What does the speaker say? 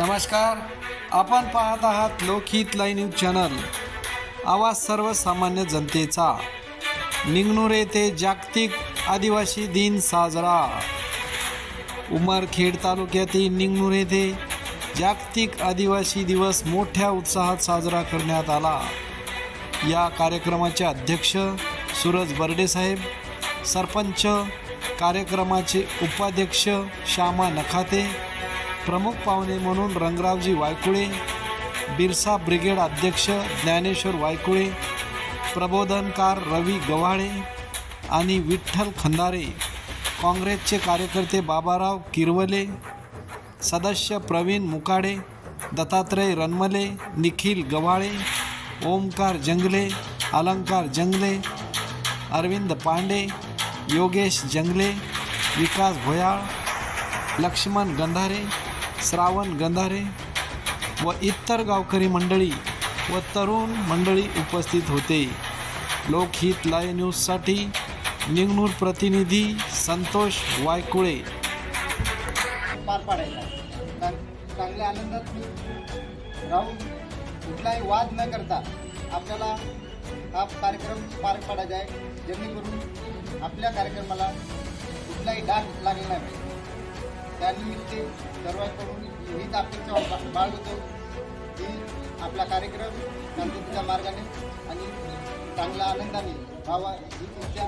नमस्कार. आपण पाहत आहात लोकहित लाईव्ह न्यूज चॅनल. आवाज सर्वसामान्य जनतेचा. निंगणूर येथे जागतिक आदिवासी दिन साजरा. उमरखेड तालुक्यातील निंगणूर येथे जागतिक आदिवासी दिवस मोठ्या उत्साहात साजरा करण्यात आला. या कार्यक्रमाचे अध्यक्ष सूरज बर्डे साहेब सरपंच कार्यक्रमाचे उपाध्यक्ष श्यामा नखाते प्रमुख पाहुणे म्हणून रंगरावजी वायकुळे बिरसा ब्रिगेड अध्यक्ष ज्ञानेश्वर वायकुळे प्रबोधनकार रवी गव्हाळे आणि विठ्ठल खंदारे काँग्रेसचे कार्यकर्ते बाबाराव किरवले सदस्य प्रवीण मुकाडे दत्तात्रय रनमले निखिल गव्हाळे ओमकार जंगले अलंकार जंगले अरविंद पांडे योगेश जंगले विकास भोयाळ लक्ष्मण गंधारे श्रावण गंधारे व इतर गावकरी मंडळी व तरुण मंडळी उपस्थित होते. लोकहित लाईव्ह न्यूजसाठी निंगणूर प्रतिनिधी संतोष वायकुळे. पार पाडायचा चांगल्या आनंदात राहून कुठलाही वाद न करता आपल्याला हा कार्यक्रम पार पाडायचा आहे. जेणेकरून आपल्या कार्यक्रमाला कुठलाही डाग लागला नाही. त्यानिमित्त सर्वांकडून हीच अपेक्षा बाळगतो. की आपला कार्यक्रम शांततेच्या मार्गाने आणि चांगला आनंदाने व्हावा ही इच्छा.